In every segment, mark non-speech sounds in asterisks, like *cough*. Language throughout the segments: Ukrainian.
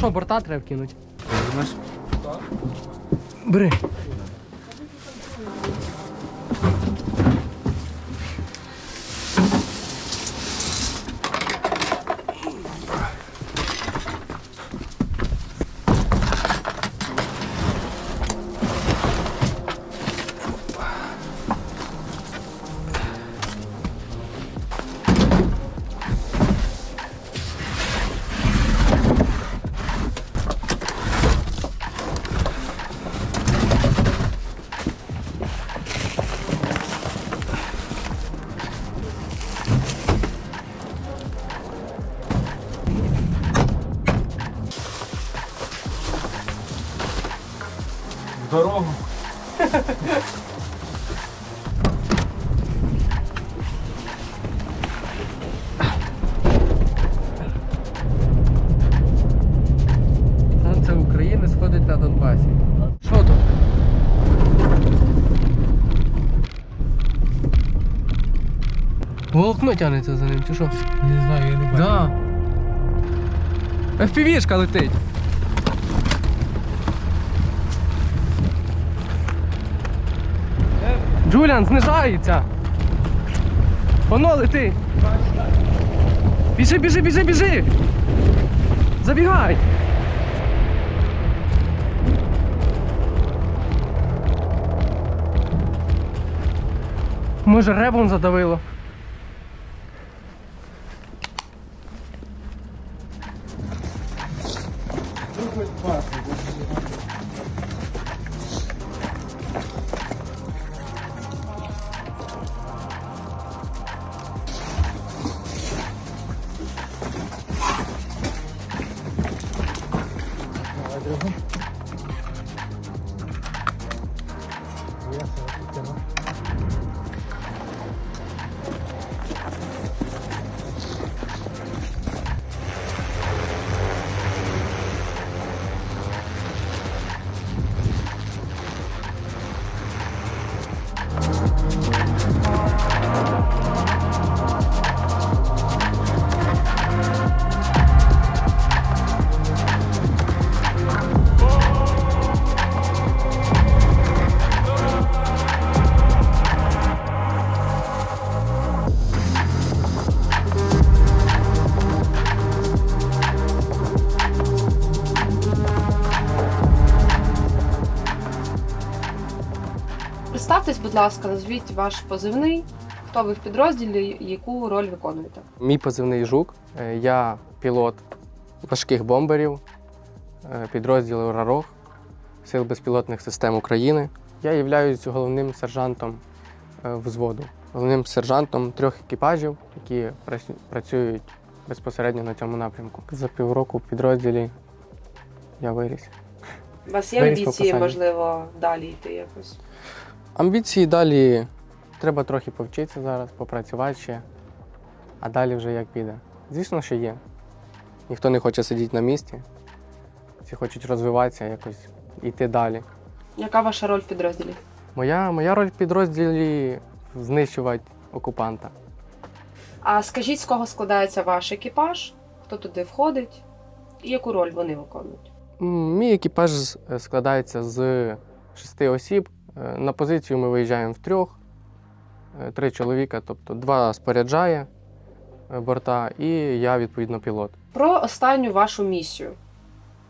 що, борта треба кинути? Бери. Дорогу. Сонце України сходить на Донбасі. Що тут? Волокно тягнеться за ним, чи що? Не знаю, я не бачу. Да. FPV-шка летить. Джуліан, знижається. Воно лети. Біжи, біжи, біжи, біжи. Забігай. Може ребом задавило. Представтесь, будь ласка, назвіть ваш позивний, хто ви в підрозділі, яку роль виконуєте. Мій позивний жук. Е, Я пілот важких бомберів е, підрозділу РАРОГ Сил безпілотних систем України. Я являюсь головним сержантом е, взводу, головним сержантом трьох екіпажів, які працюють безпосередньо на цьому напрямку. За півроку в підрозділі я виріс. У вас є амбіції, можливо, далі йти якось? Амбіції далі треба трохи повчитися зараз, попрацювати ще, а далі вже як піде. Звісно, що є. Ніхто не хоче сидіти на місці. Всі хочуть розвиватися, якось йти далі. Яка ваша роль в підрозділі? Моя, моя роль в підрозділі знищувати окупанта. А скажіть, з кого складається ваш екіпаж, хто туди входить, і яку роль вони виконують? Мій екіпаж складається з шести осіб. Е, На позицію ми виїжджаємо втрьох, Е, три чоловіка, тобто два споряджає е, борта, і я, відповідно, пілот. Про останню вашу місію.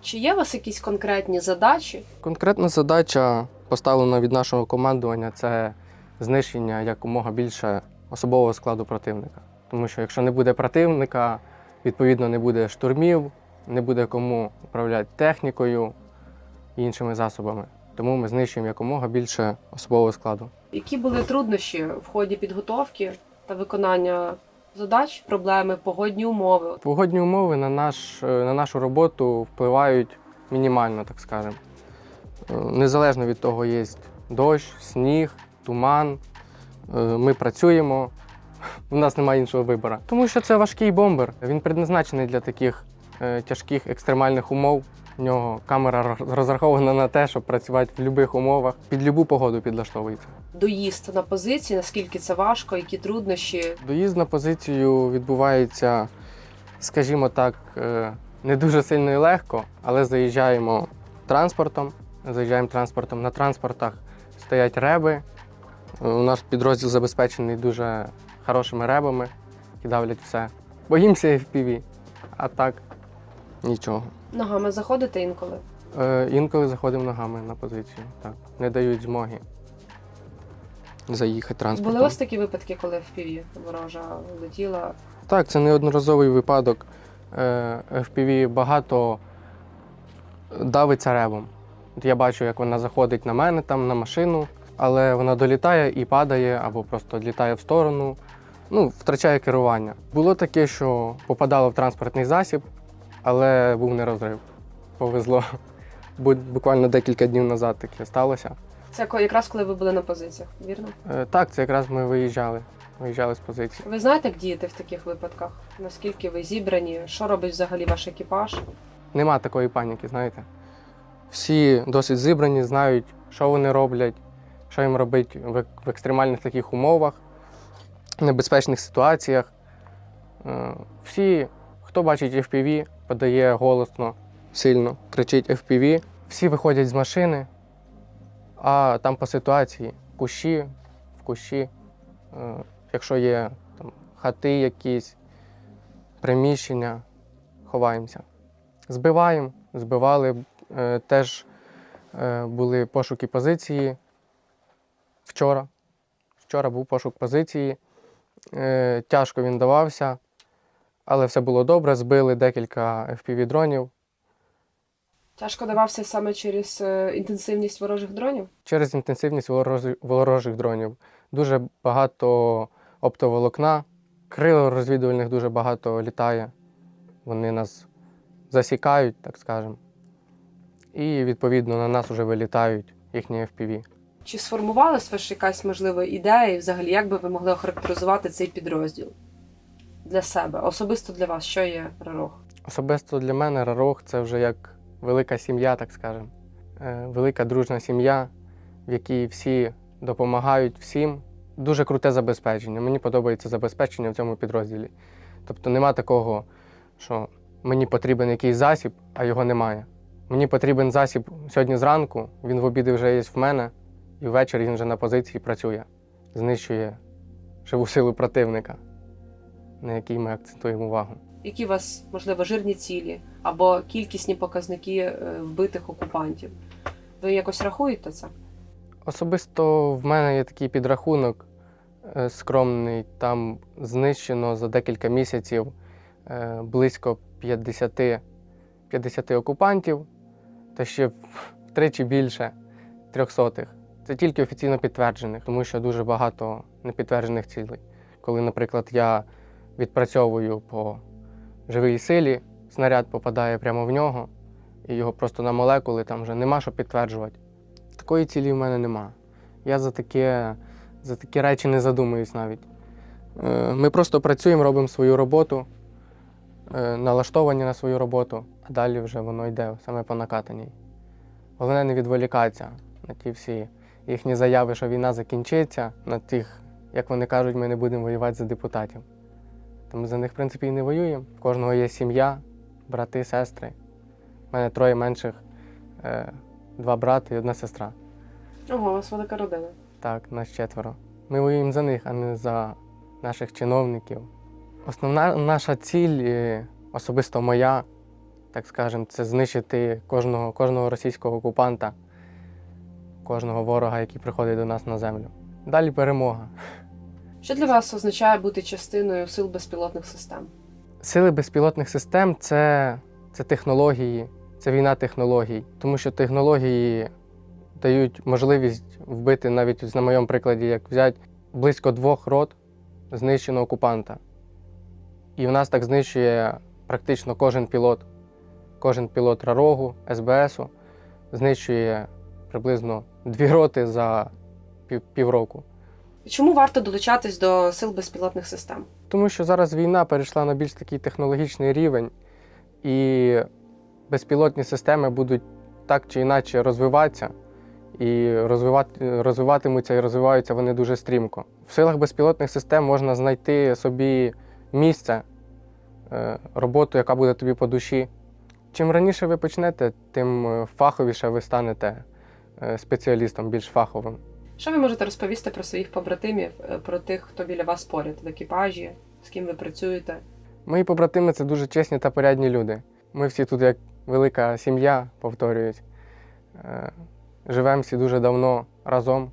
Чи є у вас якісь конкретні задачі? Конкретна задача, поставлена від нашого командування, це знищення якомога більше особового складу противника. Тому що якщо не буде противника, відповідно не буде штурмів, не буде кому управляти технікою і іншими засобами. Тому ми знищуємо якомога більше особового складу. Які були труднощі в ході підготовки та виконання задач, проблеми, погодні умови? Погодні умови на, наш, е, на нашу роботу впливають мінімально, так скажемо. Е, Незалежно від того, є дощ, сніг, туман. Е, Ми працюємо, *laughs* у нас немає іншого вибору. Тому що це важкий бомбер. Він предназначений для таких тяжких екстремальних умов. В нього камера розрахована на те, щоб працювати в будь-яких умовах, під будь-яку погоду підлаштовується. Доїзд на позиції, наскільки це важко, які труднощі? Доїзд на позицію відбувається, скажімо так, е, не дуже сильно і легко, але заїжджаємо транспортом. Заїжджаємо транспортом. На транспортах стоять реби. У наш підрозділ забезпечений дуже хорошими ребами, які давлять все. Боїмося FPV, а так нічого. Ногами заходите інколи? Е, інколи заходимо ногами на позицію. Так. Не дають змоги заїхати транспортом. Були ось такі випадки, коли FPV ворожа летіла. Так, це неодноразовий випадок. Е, FPV багато давиться ревом. От я бачу, як вона заходить на мене там на машину, але вона долітає і падає, або просто відлітає в сторону, ну, втрачає керування. Було таке, що попадало в транспортний засіб, але був не розрив. Повезло. Буквально декілька днів назад таке сталося. Це якраз коли ви були на позиціях, вірно? Е, Так, це якраз ми виїжджали. Виїжджали з позиції. Ви знаєте, як діяти в таких випадках? Наскільки ви зібрані? Що робить взагалі ваш екіпаж? Нема такої паніки, знаєте. Всі досить зібрані, знають, що вони роблять, що їм робити в, екстремальних таких умовах, небезпечних ситуаціях. Е, Всі, хто бачить FPV, подає голосно, сильно, кричить FPV. Всі виходять з машини, а там по ситуації кущі, в кущі, е, якщо є там, хати якісь, приміщення, ховаємося. Збиваємо, збивали. Е, Теж е, були пошуки позиції. Вчора. Вчора був пошук позиції. Тяжко він давався, але все було добре. Збили декілька FPV-дронів. Тяжко давався саме через е, інтенсивність ворожих дронів? Через інтенсивність ворожи- ворожих дронів. Дуже багато оптоволокна, крил розвідувальних дуже багато літає. Вони нас засікають, так скажемо. І відповідно на нас вже вилітають їхні FPV. Чи сформувалась ваша якась можлива ідея, і взагалі як би ви могли охарактеризувати цей підрозділ для себе? Особисто для вас, що є Рарох? Особисто для мене Рарох це вже як велика сім'я, так скажемо. Е, Велика дружна сім'я, в якій всі допомагають всім. Дуже круте забезпечення. Мені подобається забезпечення в цьому підрозділі. Тобто нема такого, що мені потрібен якийсь засіб, а його немає. Мені потрібен засіб сьогодні зранку, він в обіди вже є в мене, і ввечері він вже на позиції працює, знищує живу силу противника, на який ми акцентуємо увагу. Які у вас, можливо, жирні цілі або кількісні показники е, вбитих окупантів? Ви якось рахуєте це? Особисто в мене є такий підрахунок е, скромний. Там знищено за декілька місяців е, близько 50, 50 окупантів, та ще втричі більше трьохсотих. Це тільки офіційно підтверджених, тому що дуже багато непідтверджених цілей. Коли, наприклад, я відпрацьовую по живій силі, снаряд попадає прямо в нього, і його просто на молекули там вже нема що підтверджувати. Такої цілі в мене нема. Я за таке, за такі речі не задумуюсь навіть. Е, Ми просто працюємо, робимо свою роботу, е, налаштовані на свою роботу, а далі вже воно йде саме по накатаній. Головне не відволікатися на ті всі їхні заяви, що війна закінчиться, на тих, як вони кажуть, ми не будемо воювати за депутатів. То ми за них, в принципі, і не воюємо. В кожного є сім'я, брати, сестри. У мене троє менших, е, два брати і одна сестра. Ого, у вас велика родина. Так, нас четверо. Ми воюємо за них, а не за наших чиновників. Основна наша ціль, е, особисто моя, так скажемо, це знищити кожного, кожного російського окупанта, кожного ворога, який приходить до нас на землю. Далі перемога. Що для вас означає бути частиною сил безпілотних систем? Сили безпілотних систем це, це технології, це війна технологій, тому що технології дають можливість вбити навіть на моєму прикладі, як взяти близько двох рот знищено окупанта. І в нас так знищує практично кожен пілот. Кожен пілот Рарогу, СБСу знищує приблизно дві роти за пів, півроку. Чому варто долучатись до сил безпілотних систем? Тому що зараз війна перейшла на більш такий технологічний рівень, і безпілотні системи будуть так чи інакше розвиватися, і розвивати, розвиватимуться і розвиваються вони дуже стрімко. В силах безпілотних систем можна знайти собі місце, е, роботу, яка буде тобі по душі, Чим раніше ви почнете, тим е, фаховіше ви станете е, спеціалістом, більш фаховим. Що ви можете розповісти про своїх побратимів, е, про тих, хто біля вас поряд в екіпажі, з ким ви працюєте? Мої побратими це дуже чесні та порядні люди. Ми всі тут як велика сім'я, повторюють. Е, Живемо всі дуже давно разом.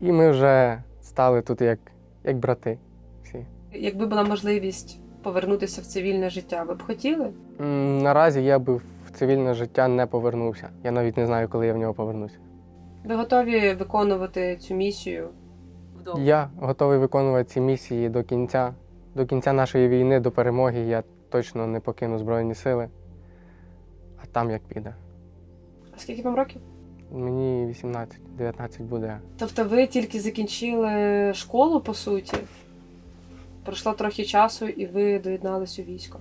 І ми вже стали тут як, як брати. Всі. Якби була можливість повернутися в цивільне життя, ви б хотіли? Наразі я би в цивільне життя не повернувся. Я навіть не знаю, коли я в нього повернуся. Ви готові виконувати цю місію? Я готовий виконувати ці місії до кінця. До кінця нашої війни, до перемоги я точно не покину Збройні сили. А там як піде. А скільки вам років? Мені 18, 19 буде. Тобто ви тільки закінчили школу, по суті? Пройшло трохи часу, і ви доєднались у військо.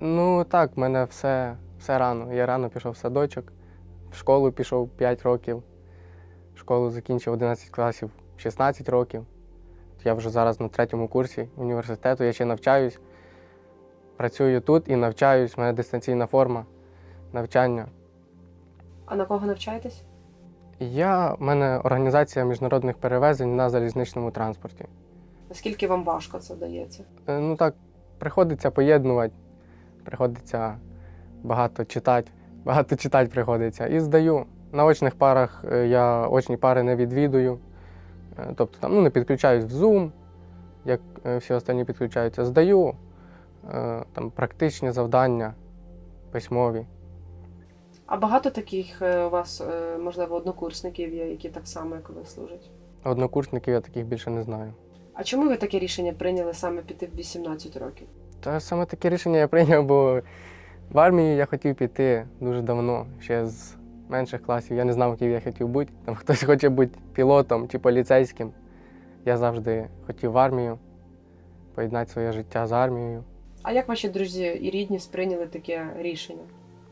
Ну так, в мене все, все рано. Я рано пішов в садочок, в школу пішов 5 років. Школу закінчив 11 класів 16 років. Я вже зараз на третьому курсі університету, я ще навчаюсь. Працюю тут і навчаюсь, у мене дистанційна форма навчання. А на кого навчаєтесь? Я, в мене організація міжнародних перевезень на залізничному транспорті. Наскільки вам важко це вдається? Е, Ну так, приходиться поєднувати, приходиться багато читати, багато читати приходиться. І здаю. На очних парах е, я очні пари не відвідую. Е, Тобто там ну, не підключаюсь в Zoom, як е, всі останні підключаються. Здаю там, практичні завдання, письмові. А багато таких у вас, можливо, однокурсників є, які так само, як ви служать? Однокурсників я таких більше не знаю. А чому ви таке рішення прийняли саме піти в 18 років? Та саме таке рішення я прийняв, бо в армію я хотів піти дуже давно, ще з менших класів. Я не знав, ким я хотів бути. Там хтось хоче бути пілотом чи поліцейським. Я завжди хотів в армію, поєднати своє життя з армією. А як ваші друзі і рідні сприйняли таке рішення?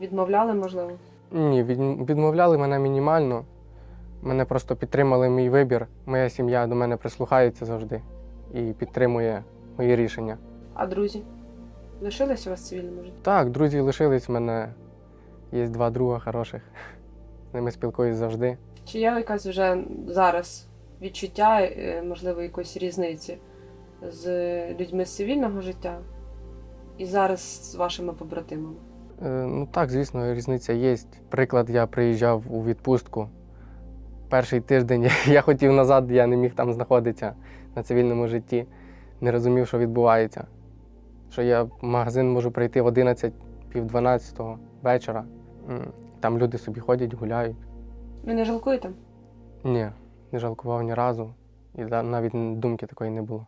Відмовляли, можливо? Ні, відмовляли мене мінімально. Мене просто підтримали мій вибір. Моя сім'я до мене прислухається завжди і підтримує мої рішення. А друзі? Лишились у вас цивільному житті? Так, друзі лишились, в мене є два друга хороших. З ними спілкуюсь завжди. Чи є якась вже зараз відчуття, е, можливо, якоїсь різниці з людьми з цивільного життя і зараз з вашими побратимами? Е, Ну так, звісно, різниця є. Приклад, я приїжджав у відпустку. Перший тиждень *laughs* я хотів назад, я не міг там знаходитися на цивільному житті, не розумів, що відбувається. Що я в магазин можу прийти в 11, пів 12 вечора. Там люди собі ходять, гуляють. Ви не жалкуєте? Ні, не жалкував ні разу. І да- навіть думки такої не було.